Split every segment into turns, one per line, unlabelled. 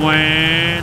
แหวน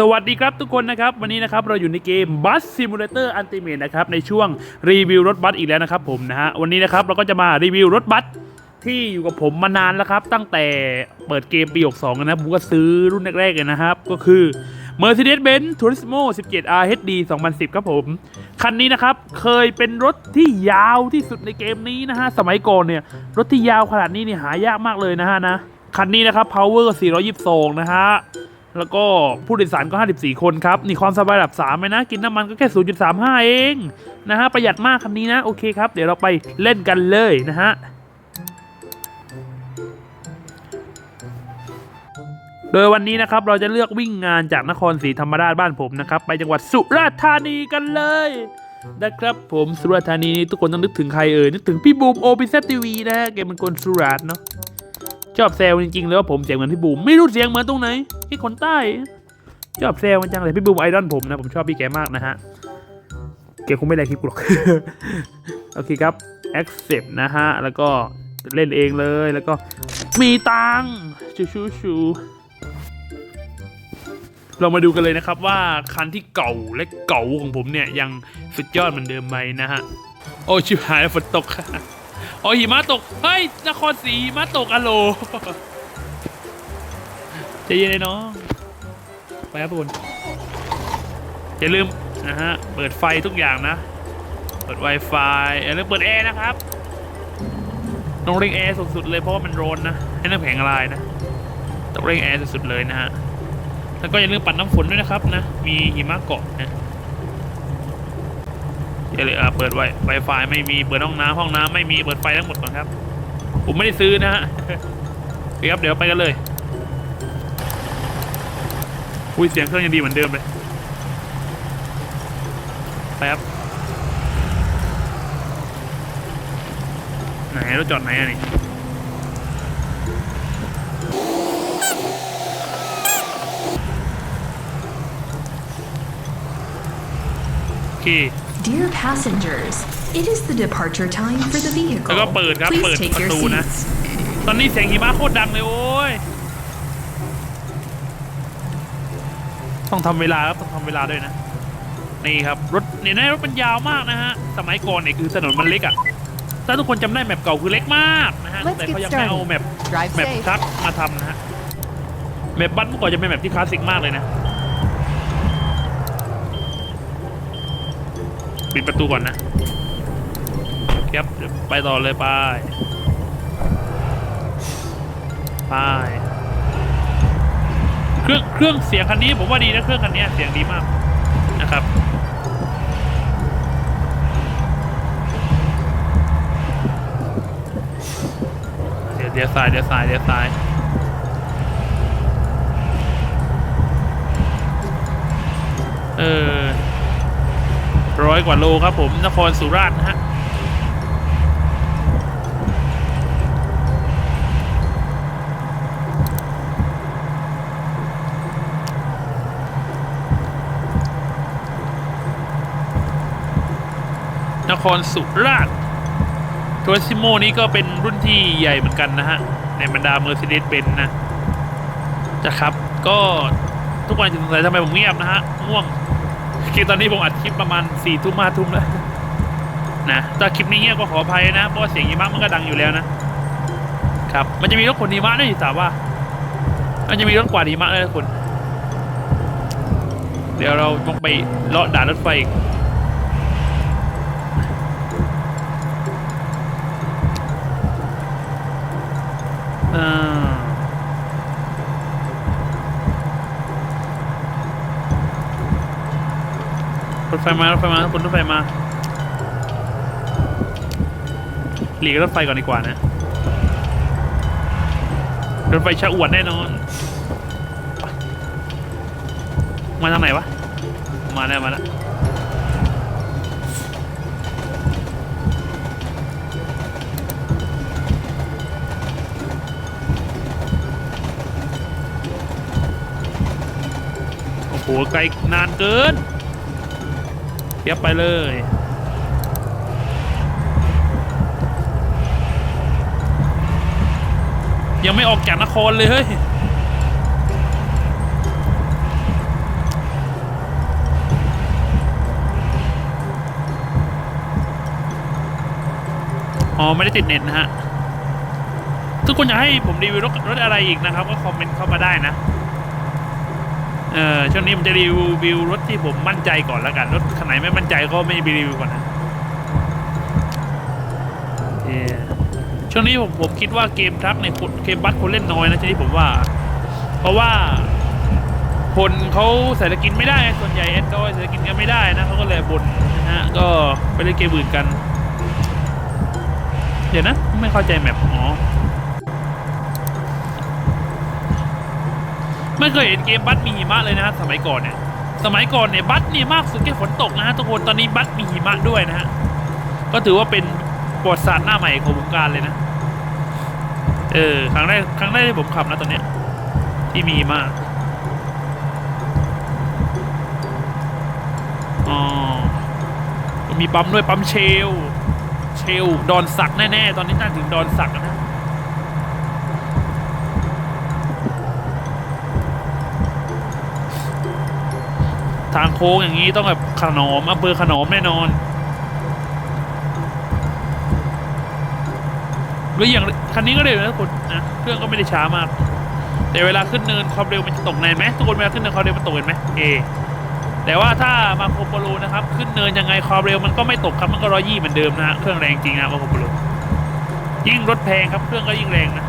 สวัสดีครับทุกคนนะครับ วันนี้นะครับเราอยู่ในเกม Bus Simulator Ultimate นะครับในช่วงรีวิวรถบัสอีกแล้วนะครับผมนะฮะวันนี้นะครับเราก็จะมารีวิวรถบัส ที่อยู่กับผมมานานแล้วครับ ตั้งแต่เปิดเกมปี62นะผมก็ซื้อรุ่นแรกๆเลยนะครับ ก็คือ Mercedes-Benz Turismo 17 RHD 2010 ครับผม คันนี้นะครับ เคยเป็นรถที่ยาวที่สุดในเกมนี้นะฮะ สมัยก่อนเนี่ย รถที่ยาวขนาดนี้เนี่ยหายากมากเลยนะฮะนะ คันนี้นะครับ power 422 นะฮะ แล้วก็ผู้โดยสารก็ 54 คนครับ นี่ความสบายระดับ3เลยนะ กินน้ำมันก็แค่ 0.35 เองนะฮะ ประหยัดมากคันนี้นะ โอเคครับ เดี๋ยวเราไปเล่นกันเลยนะฮะ โดยวันนี้นะครับเราจะเลือกวิ่งงานจากนครศรีธรรมราชบ้านผมนะครับ ไปจังหวัดสุราษฎร์ธานีกันเลยนะครับผมสุราษฎร์ธานีนี่ทุกคนต้องนึกถึงใครเอ่ยนึกถึงพี่บูมโอปิเซทีวีนะฮะแกเป็นคนสุราษฎร์เนาะชอบแซวจริงๆเลยว่าผมเสียงเหมือนพี่บูมไม่รู้เสียงเหมือนตรงไหนที่คนใต้ชอบแซวมันจังเลยพี่บูมไอดอลผมนะผมชอบพี่แกมากนะฮะแกคงไม่ได้คลิปหรอกโอเคครับ accept นะฮะแล้วก็เล่นเองเลยแล้วก็มีตังชูชูชู เรามาดูกันเลยนะครับว่าคันที่เก่าและเก่าของผมเนี่ยยังสุดยอดเหมือนเดิมไหมนะฮะ โอ้ชิบหายฝนตกอ๋อหิมะตก เฮ้ย นครศรีหิมะตกอะโลใจเย็นเลยน้องไปครับทุกคนอย่าลืมนะฮะ เปิดไฟทุกอย่างนะ เปิด Wi-Fi อย่าลืมเปิดแอร์นะครับต้องเร่งแอร์สุดๆเลยเพราะว่ามันร้อนนะให้น้ำแข็งละลายนะต้องเร่งแอร์สุดๆเลยนะฮะ แล้วก็อย่าลืมปัดน้ำฝนด้วยนะครับนะ มีหิมะเกาะนะอย่าเลยอะเปิดไวไวไฟไม่มี เปิดห้องน้ำห้องน้ำไม่มี เปิดไฟทั้งหมดก่อนครับ ผมไม่ได้ซื้อนะฮะครับเดี๋ยวไปกันเลย อุ้ยเสียงเครื่องยังดีเหมือนเดิมเลย ไปครับ ไหนรถจอดไหนอะนี่ โอเค
Dear passengers, it is the departure time for the vehicle.
แล้วก็เปิดครับ เปิด
Please take
ประ
your
ตูนะ
seats.
ตอนนี้เสียงหิมะโคตรดังเลยโอ้ย ต้องทำเวลาครับ ต้องทำเวลาด้วยนะ นี่ครับ รถเนี่ยนะรถมันยาวมากนะฮะ สมัยก่อนเนี่ยคือถนนมันเล็กอะ่ะ ถ้าทุกคนจำได้แมปเก่าคือเล็กมากนะฮะ
Let's
แต่
get
เขายังไม่เอา
started.
แมป
Drive
แมป
safe.
ทรัคมาทำนะฮะ แมปบัสเมื่อก่อนจะเป็นแมปที่คลาสสิกมากเลยนะ ปิดประตูก่อนนะครับเดี๋ยวไปต่อเลยไปไปเครื่องเครื่องเสียงคันนี้ผมว่าดีนะเครื่องคันนี้เสียงดีมากนะครับเดี๋ยวเดี๋ยวซ้ายเดี๋ยวซ้ายเดี๋ยวซ้ายเออ ร้อยกว่าโลครับผมนครสุราษฎร์นะฮะนครสุราษฎร์ทัวซิโมนี้ก็เป็นรุ่นที่ใหญ่เหมือนกันนะฮะ ในบรรดา Mercedes-Benz นะจะครับ ก็ทุกวันจะสงสัยทำไมผมเงียบนะฮะง่วง คือตอนนี้ผมอัดคลิปประมาณสี่ทุ่มห้าทุ่มแล้วนะถ้าคลิปนี้เงียบก็ขออภัยนะ เพราะว่าเสียงหิมะมันก็ดังอยู่แล้วนะครับ มันจะมีรถขนหิมะด้วยสาวว่า มันจะมีรถกว่าดหิมะด้วยนะคุณเดี๋ยวเราต้องไปเลาะด่านรถไฟอีกอ่า รถไฟมารถไฟมาคุณรถไฟมาหลีกรถไฟก่อนดีกว่านะรถไฟชะอวดแน่นอน มาทางไหนวะ มาแล้วมาแล้วโหไกลนานเกิน เทียบไปเลยยังไม่ออกจากนครเลยเฮ้ย อ๋อ ไม่ได้ติดเน็ตนะฮะ ทุกคนอยากให้ผมรีวิวรถรถอะไรอีกนะครับ ก็คอมเมนต์เข้ามาได้นะ เออช่วงนี้ผมจะรีวิวรถที่ผมมั่นใจก่อนแล้วกัน รถคันไหนไม่มั่นใจก็ไม่รีวิวก่อนนะเออช่วงนี้ผมผมคิดว่าเกมทรัคในคนเกมบัสคนเล่นน้อยนะช่วงนี้ผมว่า เพราะว่าคนเขาใส่สกินไม่ได้ ส่วนใหญ่แอนดรอยใส่สกินกันไม่ได้นะเขาก็เลยบ่นนะฮะก็ไปเล่นเกมอื่นกัน เดี๋ยวนะ ไม่เข้าใจแมปอ๋อ ไม่เคยเห็นเกมบัสมีหิมะเลยนะฮะสมัยก่อนเนี่ยสมัยก่อนเนี่ยบัสเนี่ยมากสุดแค่ฝนตกนะฮะทุกคนตอนนี้บัสมีหิมะด้วยนะฮะก็ถือว่าเป็นประวัติศาสตร์หน้าใหม่ของวงการเลยนะเออครั้งแรกครั้งแรกที่ผมขับนะตอนเนี้ยที่มีมะอ๋อมีปั๊มด้วยปั๊มเชล เชลดอนสักแน่ๆตอนนี้น่าถึงดอนสักนะ ทางโค้งอย่างนี้ต้องแบบขนอมอำเภอขนอมแน่นอนหรืออย่างคันนี้ก็เร็วนะทุกคนนะเครื่องก็ไม่ได้ช้ามาก แต่เวลาขึ้นเนินความเร็วมันจะตกในไหมทุกคนเวลาขึ้นเนินความเร็วมันตกเห็นไหมเอแต่ว่าถ้ามาโคโปโลนะครับ ขึ้นเนินยังไงความเร็วมันก็ไม่ตกครับมันก็ร้อยยี่เหมือนเดิมนะฮะเครื่องแรงจริงนะมาโคโปโลยิ่งรถแพงครับเครื่องก็ยิ่งแรงนะ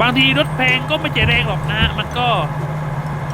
บางทีรถแพงก็ไม่ใช่แรงหรอกนะมันก็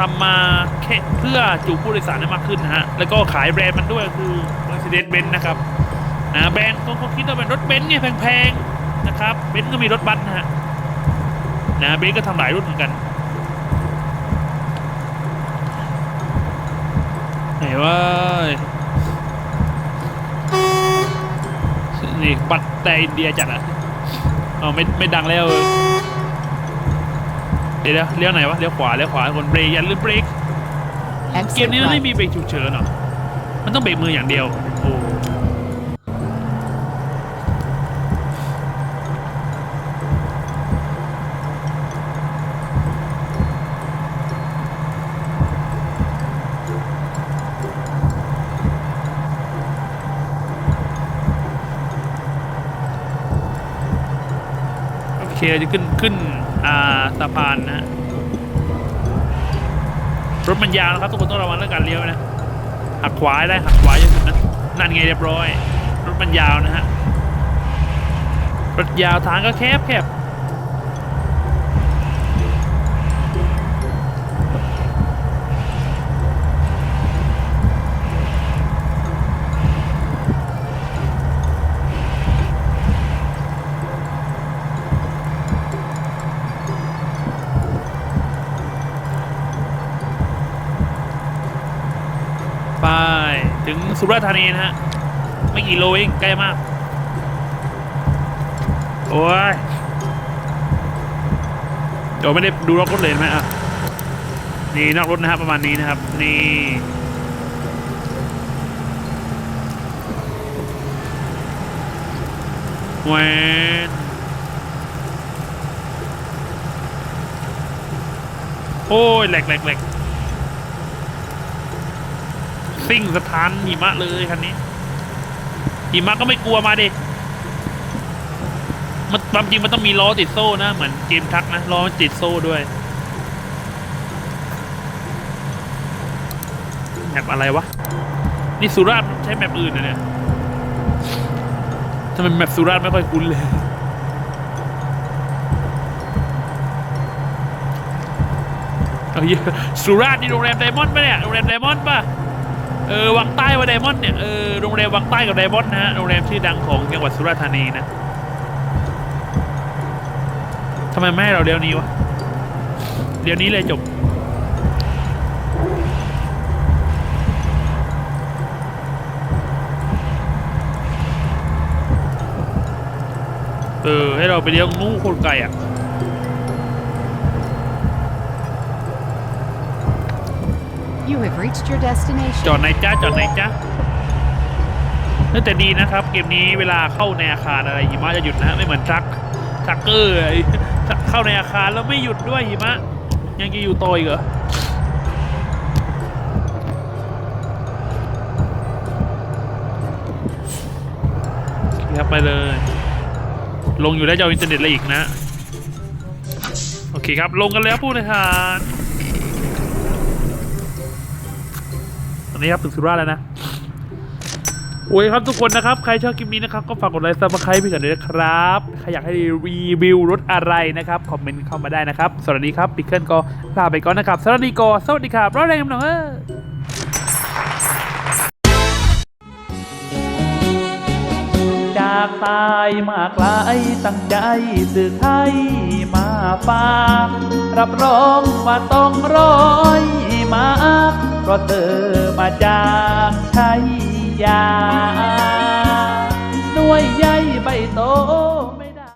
ทำมาแค่เพื่อจูบผู้โดยสารให้มากขึ้นนะฮะ แล้วก็ขายแบรนด์มันด้วยคือ Mercedes-Benz นะครับนะแบรนด์เขาเขาคิดว่าเป็นรถเบนซ์เนี่ยแพงๆนะครับเบนซ์ก็มีรถบัสนะฮะนะเบนซ์ก็ทำหลายรุ่นเหมือนกันไหนว่านี่ปัดแต่อินเดียจัดอะอ๋อไม่ไม่ดังแล้ว เออเดี๋ยวเลี้ยวไหนวะเลี้ยวขวาเลี้ยวขวาคนเบรกอย่าลืมเบรกเกม
Exit
นี้มันไม่
right.
มีเบรกฉุกเฉินเหรอมันต้องเบรกมืออย่างเดียวโอ้โอเคจะขึ้นขึ้นอ่า สะพานนะรถมันยาวนะครับทุกคนต้องระวังเรื่องการเลี้ยวนะหักขวาได้หักขวาเยอะสุดนะนั่นไงเรียบร้อย รถมันยาวนะฮะรถยาวทางก็แคบแคบ สุราษฎร์ธานีนะฮะ ไม่กี่โลเองใกล้มาก โอ้ยเดี๋ยวไม่ได้ดูล็อกรถเลยไหมอะ นี่นอกรถนะครับประมาณนี้นะครับ นี่แหวนโอ้ยแหลกแหลกแหลก ซิ่งสถานหิมะเลยคันนี้หิมะก็ไม่กลัวมาดิมันความจริงมันต้องมีล้อติดโซ่นะเหมือนเกมทักนะล้อติดโซ่ด้วยแมปอะไรวะ นี่สุราษฎร์ใช้แมปอื่นนะเนี่ยทำไมแมปสุราษฎร์ไม่ค่อยคุ้นเลยเอาเหี้ยสุราษฎร์นี่โรงแรมไดมอนด์ปะเนี่ยโรงแรมไดมอนด์ปะ เออวังใต้ว่าไดมอนด์เนี่ยเออโรงแรมวังใต้กับไดมอนด์นะฮะโรงแรมชื่อดังของจังหวัดสุราษฎร์ธานีนะทำไมไม่ให้เราเดี๋ยวนี้วะเดี๋ยวนี้เลยจบเออให้เราไปเลี้ยวนู้โคตรไกลอะ
You have reached your destination.
จอดไหนจ้าจอดไหนจ้าเออแต่ดีนะครับ เกมนี้เวลาเข้าในอาคารอะไรหิมะจะหยุดนะไม่เหมือนทรัคทรัคเกอร์ไอ้เข้าในอาคารแล้วไม่หยุดด้วยหิมะ ยังจะอยู่ต่ออีกเหรอคครับไปเลย ลงอยู่แล้วจะเอาอินเทอร์เน็ตอะไรอีกนะ โอเคครับ ลงกันแล้วผู้บริหาร อนนี้ครับถึงสุราแล้วนะโอ้ยครับทุกคนนะครับ ใครชอบคลิปนี้นะครับ ก็ฝากกดไลค์ซับสไครต์ไปกันด้วยนะครับ ใครอยากให้รีวิวรถอะไรนะครับ คอมเมนต์เข้ามาได้นะครับสวัสดีครับปิกเกิลก็ลาไปก่อนนะครับสวัสดีกอสวัสดีครับรอดแรงกำลังเออจากตายมาไกลตั้งใจสื่อไทยมาฝากรับรองว่าต้องร้อย มาเพราะเธอมาจากชายยาด้วยใยใบโต